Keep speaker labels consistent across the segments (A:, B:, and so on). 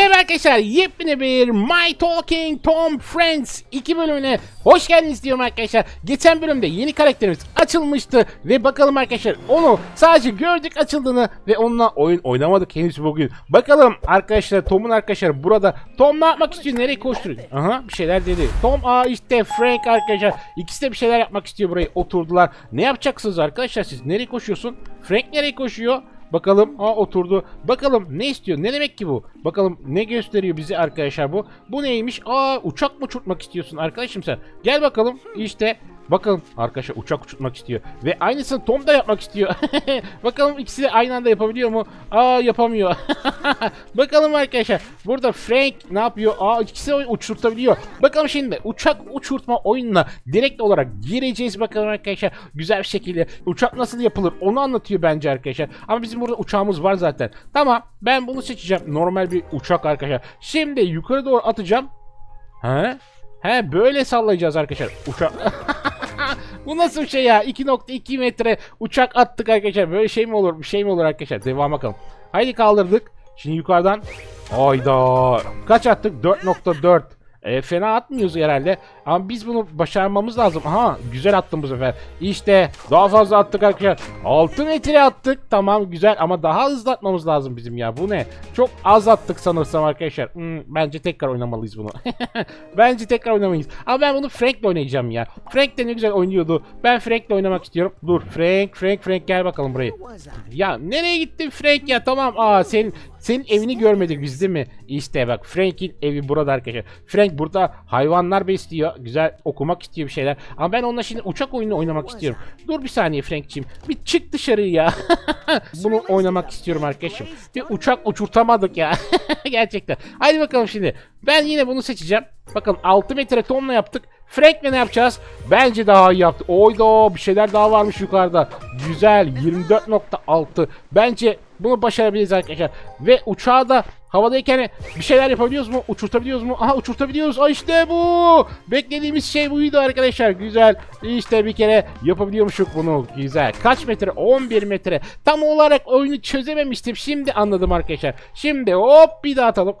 A: Merhaba arkadaşlar yepyeni bir My Talking Tom Friends 2 bölümüne hoş geldiniz diyorum arkadaşlar. Geçen bölümde yeni karakterimiz açılmıştı ve bakalım arkadaşlar onu sadece gördük açıldığını ve onunla oyun oynamadık henüz bugün. Bakalım arkadaşlar Tom'un arkadaşlar burada Tom ne yapmak istiyor nereye koşturuyor? Aha bir şeyler dedi. Tom aa işte Frank arkadaşlar ikisi de bir şeyler yapmak istiyor buraya oturdular. Ne yapacaksınız arkadaşlar siz nereye koşuyorsun? Frank nereye koşuyor? Bakalım ha oturdu. Bakalım ne istiyor? Ne demek ki bu? Bakalım ne gösteriyor bize arkadaşlar bu? Bu neymiş? Aa uçak mı uçurtmak istiyorsun arkadaşım sen? Gel bakalım. İşte Bakalım arkadaşlar uçak uçurtmak istiyor. Ve aynısını Tom da yapmak istiyor. Bakalım ikisi de aynı anda yapabiliyor mu? Aa yapamıyor. Bakalım arkadaşlar. Burada Frank ne yapıyor? Aa ikisi uçurtabiliyor. Bakalım şimdi uçak uçurtma oyununa direkt olarak gireceğiz bakalım arkadaşlar. Güzel bir şekilde. Uçak nasıl yapılır onu anlatıyor bence arkadaşlar. Ama bizim burada uçağımız var zaten. Tamam ben bunu seçeceğim. Normal bir uçak arkadaşlar. Şimdi yukarı doğru atacağım. He? He böyle sallayacağız arkadaşlar. Uçak. Bu nasıl bir şey ya? 2.2 metre uçak attık arkadaşlar. Böyle şey mi olur? Bir şey mi olur arkadaşlar? Devam bakalım. Haydi kaldırdık. Şimdi yukarıdan. Hayda. Kaç attık? 4.4. E, fena atmıyoruz herhalde. Ama biz bunu başarmamız lazım. Aha güzel attım bu sefer. İşte daha fazla attık arkadaşlar. 6 metre attık. Tamam güzel ama daha hızlı atmamız lazım bizim ya. Bu ne? Çok az attık sanırsam arkadaşlar. Hmm, bence tekrar oynamalıyız bunu. bence tekrar oynamalıyız. Ama ben bunu Frank'le oynayacağım ya. Frank de ne güzel oynuyordu. Ben Frank'le oynamak istiyorum. Dur Frank, Frank, Frank gel bakalım buraya. Ya nereye gittin Frank ya? Tamam. Aa senin senin evini görmedik biz değil mi? İşte bak Frank'in evi burada arkadaşlar. Frank burada hayvanlar besliyor. Güzel okumak istiyor bir şeyler. Ama ben onunla şimdi uçak oyunu oynamak istiyorum. Dur bir saniye Frank'cim. Bir çık dışarı ya. Bunu oynamak istiyorum arkadaşım. Bir uçak uçurtamadık ya. Gerçekten. Haydi bakalım şimdi. Ben yine bunu seçeceğim. Bakın 6 metre tonla yaptık. Frank'le ne yapacağız? Bence daha iyi yaptı. Oyda bir şeyler daha varmış yukarıda. Güzel 24.6. Bence bunu başarabiliriz arkadaşlar. Ve uçağı da havadayken bir şeyler yapabiliyoruz mu? Uçurtabiliyoruz mu? Aha uçurtabiliyoruz. Aa işte bu. Beklediğimiz şey buydu arkadaşlar. Güzel. İşte bir kere yapabiliyormuşuk bunu. Güzel. Kaç metre? 11 metre. Tam olarak oyunu çözememiştim. Şimdi anladım arkadaşlar. Şimdi hop bir daha atalım.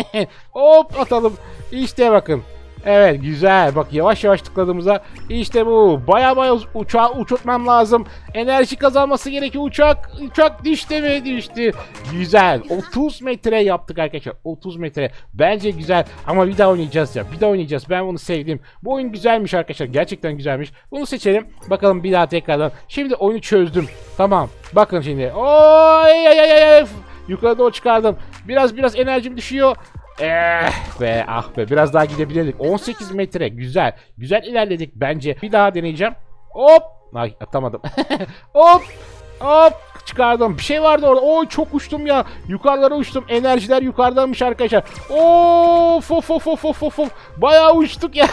A: hop atalım. İşte bakın. Evet güzel. Bak yavaş yavaş tıkladığımızda işte bu. Baya baya uçağı uçurtmam lazım. Enerji kazanması gerekiyor uçak. Uçak düştü mü? Düştü. Güzel. 30 metre yaptık arkadaşlar. 30 metre. Bence güzel. Ama bir daha oynayacağız ya. Bir daha oynayacağız. Ben bunu sevdim. Bu oyun güzelmiş arkadaşlar. Gerçekten güzelmiş. Bunu seçelim. Bakalım bir daha tekrardan. Şimdi oyunu çözdüm. Tamam. Bakın şimdi. Oy ay ay ay. Yukarı doğru çıkardım. Biraz biraz enerjim düşüyor. Eh be ah be biraz daha gidebilirdik. 18 metre güzel. Güzel ilerledik bence. Bir daha deneyeceğim. Hop. Ay atamadım. hop. Hop çıkardım. Bir şey vardı orada. Oy çok uçtum ya. Yukarılara uçtum. Enerjiler yukarıdaymış arkadaşlar. Of of of of of of. Bayağı uçtuk ya.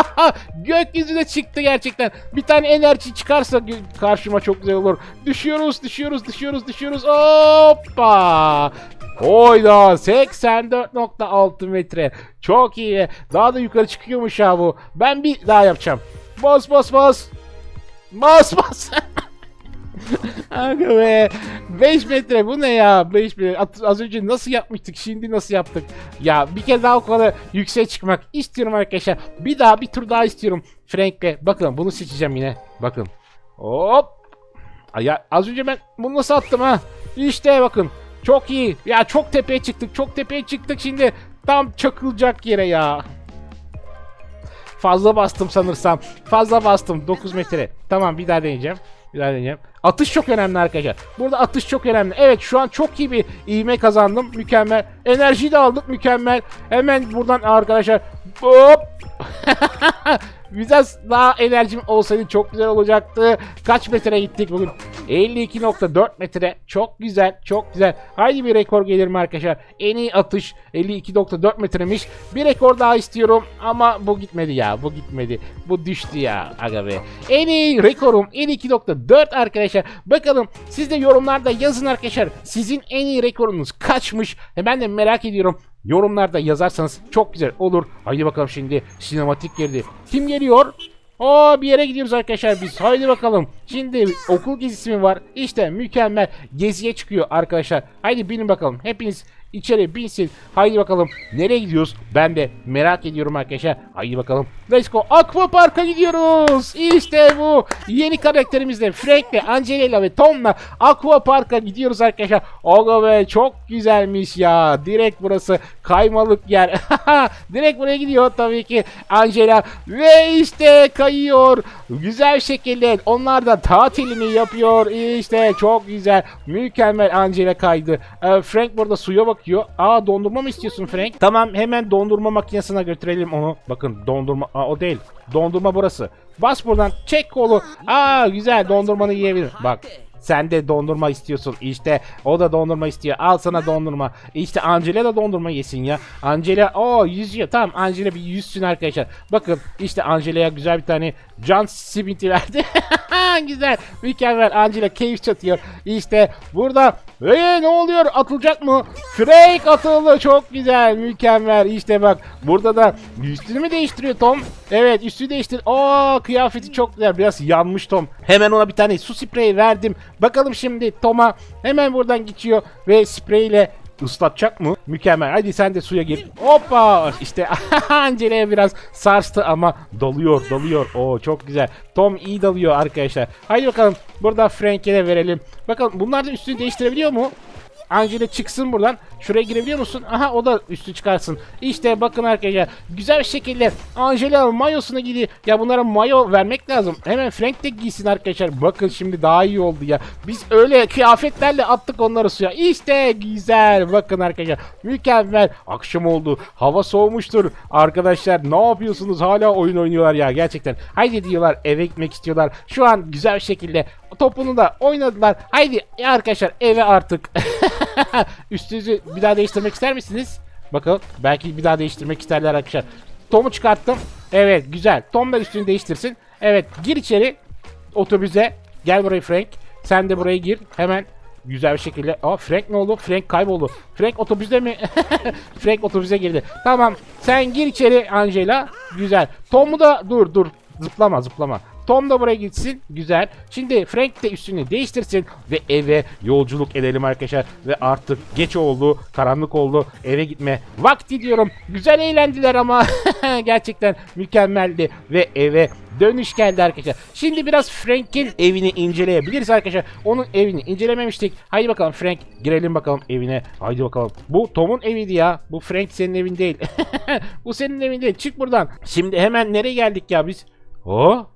A: Gökyüzüne çıktı gerçekten. Bir tane enerji çıkarsa karşıma çok güzel olur. Düşüyoruz, düşüyoruz, düşüyoruz, düşüyoruz. Hoppa. Oyda 84.6 metre. Çok iyi. Daha da yukarı çıkıyormuş ya bu. Ben bir daha yapacağım. Bas bas bas. Bas bas. Aga be. 5 metre bu ne ya? 5 metre. Az önce nasıl yapmıştık? Şimdi nasıl yaptık? Ya bir kere daha o kadar yükseğe çıkmak istiyorum arkadaşlar. Bir daha bir tur daha istiyorum. Frank'le. Bakın bunu seçeceğim yine. Bakın. Hop. Ya az önce ben bunu nasıl attım ha? İşte bakın. Çok iyi. Ya çok tepeye çıktık. Çok tepeye çıktık şimdi. Tam çakılacak yere ya. Fazla bastım sanırsam. Fazla bastım. 9 metre. Tamam bir daha deneyeceğim. Bir daha deneyeceğim. Atış çok önemli arkadaşlar. Burada atış çok önemli. Evet şu an çok iyi bir ivme kazandım. Mükemmel. Enerjiyi de aldık. Mükemmel. Hemen buradan arkadaşlar. Hop. Biraz daha enerjim olsaydı çok güzel olacaktı. Kaç metre gittik bugün? 52.4 metre. Çok güzel, çok güzel. Haydi bir rekor gelir mi arkadaşlar? En iyi atış 52.4 metremiş. Bir rekor daha istiyorum ama bu gitmedi ya. Bu gitmedi. Bu düştü ya. Aga be. En iyi rekorum 52.4 arkadaşlar. Bakalım siz de yorumlarda yazın arkadaşlar. Sizin en iyi rekorunuz kaçmış? E ben de merak ediyorum. Yorumlarda yazarsanız çok güzel olur. Haydi bakalım şimdi sinematik girdi. Kim geliyor? Aa bir yere gidiyoruz arkadaşlar biz. Haydi bakalım. Şimdi okul gezisi mi var? İşte mükemmel geziye çıkıyor arkadaşlar. Haydi binin bakalım. Hepiniz içeri binsin. Haydi bakalım nereye gidiyoruz? Ben de merak ediyorum arkadaşlar. Haydi bakalım. Let's go. Aqua Park'a gidiyoruz. İşte bu. Yeni karakterimizle Frank'le, Angelina ve Tom'la Aqua Park'a gidiyoruz arkadaşlar. Oga be çok güzelmiş ya. Direkt burası kaymalık yer. Direkt buraya gidiyor tabii ki Angela. Ve işte kayıyor. Güzel şekilde onlar da tatilini yapıyor. İşte çok güzel. Mükemmel Angela kaydı. Ee, Frank burada suya bakıyor. Aa dondurma mı istiyorsun Frank? Tamam hemen dondurma makinesine götürelim onu. Bakın dondurma Aa, o değil. Dondurma burası. Bas buradan çek kolu. Aa güzel dondurmanı yiyebilir. Bak sen de dondurma istiyorsun. İşte o da dondurma istiyor. Al sana dondurma. İşte Angela da dondurma yesin ya. Angela o yüzüyor. Tamam Angela bir yüzsün arkadaşlar. Bakın işte Angela'ya güzel bir tane can siminti verdi. güzel. Mükemmel. Angela keyif çatıyor. İşte burada Eee ne oluyor? Atılacak mı? Frank atıldı. Çok güzel. Mükemmel. İşte bak. Burada da üstünü mü değiştiriyor Tom? Evet üstünü değiştir. Oo kıyafeti çok güzel. Biraz yanmış Tom. Hemen ona bir tane su spreyi verdim. Bakalım şimdi Tom'a hemen buradan geçiyor ve spreyle ıslatacak mı? Mükemmel. Hadi sen de suya gir. Hoppa! İşte Angela'ya biraz sarstı ama dalıyor, dalıyor. Oo çok güzel. Tom iyi dalıyor arkadaşlar. Haydi bakalım. Burada Frank'e de verelim. Bakalım bunlar da üstünü değiştirebiliyor mu? Angela çıksın buradan. Şuraya girebiliyor musun? Aha o da üstü çıkarsın. İşte bakın arkadaşlar. Güzel bir şekilde Angela mayosuna gidiyor. Ya bunlara mayo vermek lazım. Hemen Frank de giysin arkadaşlar. Bakın şimdi daha iyi oldu ya. Biz öyle kıyafetlerle attık onları suya. İşte güzel. Bakın arkadaşlar. Mükemmel. Akşam oldu. Hava soğumuştur. Arkadaşlar ne yapıyorsunuz? Hala oyun oynuyorlar ya gerçekten. Haydi diyorlar eve gitmek istiyorlar. Şu an güzel bir şekilde topunu da oynadılar. Haydi arkadaşlar eve artık. Üstünüzü bir daha değiştirmek ister misiniz? Bakalım belki bir daha değiştirmek isterler arkadaşlar. Tom'u çıkarttım. Evet güzel. Tom da üstünü değiştirsin. Evet gir içeri otobüse. Gel buraya Frank. Sen de buraya gir. Hemen güzel bir şekilde. Aa Frank ne oldu? Frank kayboldu. Frank otobüste mi? Frank otobüse girdi. Tamam. Sen gir içeri Angela. Güzel. Tom'u da dur dur. Zıplama zıplama. Tom da buraya gitsin. Güzel. Şimdi Frank de üstünü değiştirsin ve eve yolculuk edelim arkadaşlar. Ve artık geç oldu, karanlık oldu. Eve gitme vakti diyorum. Güzel eğlendiler ama gerçekten mükemmeldi ve eve dönüş geldi arkadaşlar. Şimdi biraz Frank'in evini inceleyebiliriz arkadaşlar. Onun evini incelememiştik. Haydi bakalım Frank girelim bakalım evine. Haydi bakalım. Bu Tom'un eviydi ya. Bu Frank senin evin değil. Bu senin evin değil. Çık buradan. Şimdi hemen nereye geldik ya biz? Oh.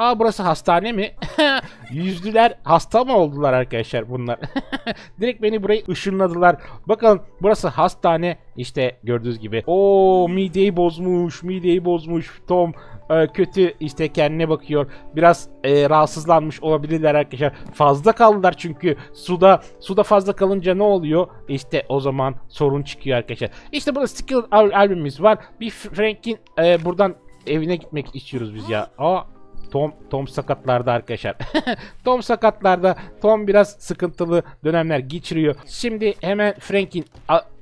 A: Aa burası hastane mi? Yüzdüler hasta mı oldular arkadaşlar bunlar? Direkt beni buraya ışınladılar. Bakın burası hastane. İşte gördüğünüz gibi. Oo mideyi bozmuş, mideyi bozmuş. Tom e, kötü işte kendine bakıyor. Biraz e, rahatsızlanmış olabilirler arkadaşlar. Fazla kaldılar çünkü suda suda fazla kalınca ne oluyor? İşte o zaman sorun çıkıyor arkadaşlar. İşte burada al- albümümüz var. Bir Frank'in e, buradan evine gitmek istiyoruz biz ya. Aa Tom Tom sakatlarda arkadaşlar. Tom sakatlarda. Tom biraz sıkıntılı dönemler geçiriyor. Şimdi hemen Frank'in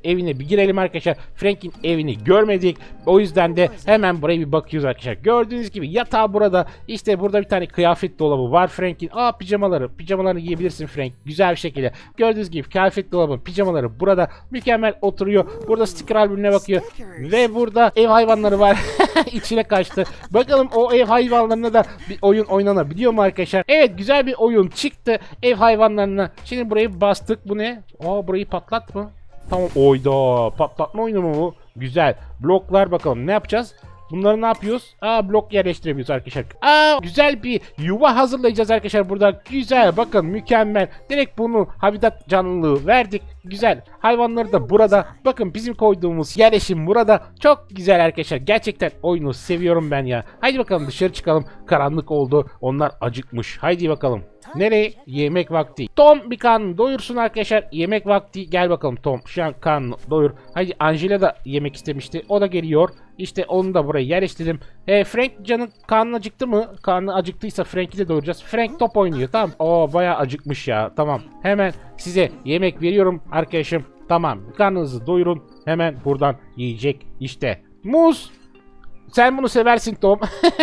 A: evine bir girelim arkadaşlar. Frank'in evini görmedik. O yüzden de hemen buraya bir bakıyoruz arkadaşlar. Gördüğünüz gibi yatağı burada. İşte burada bir tane kıyafet dolabı var Frank'in. Aa pijamaları. Pijamalarını giyebilirsin Frank. Güzel bir şekilde. Gördüğünüz gibi kıyafet dolabı, pijamaları burada. Mükemmel oturuyor. Burada sticker albümüne bakıyor. Ve burada ev hayvanları var. İçine kaçtı. Bakalım o ev hayvanlarına da bir oyun oynanabiliyor mu arkadaşlar? Evet güzel bir oyun çıktı ev hayvanlarına. Şimdi burayı bastık. Bu ne? Aa burayı patlat mı? Tamam oyda patlatma oyunu mu bu? Güzel. Bloklar bakalım ne yapacağız? Bunları ne yapıyoruz? Aa blok yerleştirebiliyoruz arkadaşlar. Aa güzel bir yuva hazırlayacağız arkadaşlar burada. Güzel bakın mükemmel. Direkt bunu habitat canlılığı verdik. Güzel. Hayvanları da burada. Bakın bizim koyduğumuz yerleşim burada. Çok güzel arkadaşlar. Gerçekten oyunu seviyorum ben ya. Haydi bakalım dışarı çıkalım. Karanlık oldu. Onlar acıkmış. Haydi bakalım. Nereye? Yemek vakti. Tom bir karnını doyursun arkadaşlar. Yemek vakti. Gel bakalım Tom. Şu an karnını doyur. Haydi Angela da yemek istemişti. O da geliyor. İşte onu da buraya yerleştirdim. E, Frank canın karnı acıktı mı? Karnı acıktıysa Frank'i de doyuracağız. Frank top oynuyor. Tamam. Oo bayağı acıkmış ya. Tamam. Hemen size yemek veriyorum arkadaşım. Tamam. Karnınızı doyurun. Hemen buradan yiyecek. İşte. Muz. Sen bunu seversin Tom.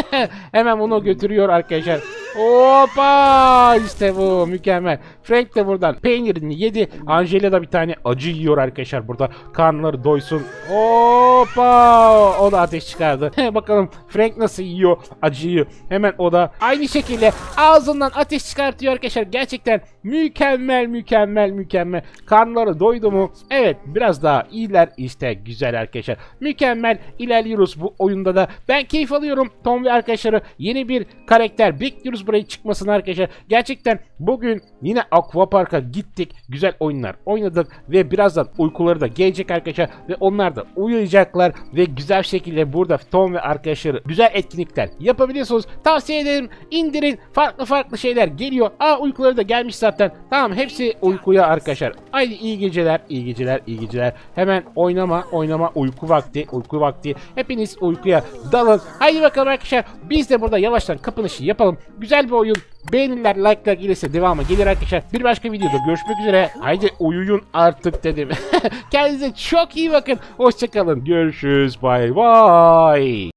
A: Hemen bunu götürüyor arkadaşlar. Hoppa işte bu mükemmel. Frank de buradan peynirini yedi. Angela da bir tane acı yiyor arkadaşlar burada. Karnları doysun. Hoppa o da ateş çıkardı. Bakalım Frank nasıl yiyor acıyı. Hemen o da aynı şekilde ağzından ateş çıkartıyor arkadaşlar. Gerçekten mükemmel mükemmel mükemmel. Karnları doydu mu? Evet biraz daha iyiler işte güzel arkadaşlar. Mükemmel ilerliyoruz bu oyunda da. Ben keyif alıyorum. Tom ve arkadaşları yeni bir karakter bekliyoruz buraya çıkmasını arkadaşlar. Gerçekten bugün yine Aquapark'a gittik. Güzel oyunlar oynadık ve birazdan uykuları da gelecek arkadaşlar ve onlar da uyuyacaklar ve güzel şekilde burada Tom ve arkadaşları güzel etkinlikler yapabiliyorsunuz. Tavsiye ederim. indirin. Farklı farklı şeyler geliyor. Aa uykuları da gelmiş zaten. Tamam hepsi uykuya arkadaşlar. Haydi iyi geceler, iyi geceler, iyi geceler. Hemen oynama, oynama, uyku vakti, uyku vakti. Hepiniz uykuya dalın. Haydi bakalım arkadaşlar. Biz de burada yavaştan kapanışı yapalım. Güzel bir oyun. Beğeniler, like'lar gelirse devamı gelir arkadaşlar. Bir başka videoda görüşmek üzere. Haydi uyuyun artık dedim. Kendinize çok iyi bakın. Hoşçakalın. Görüşürüz. Bye bye.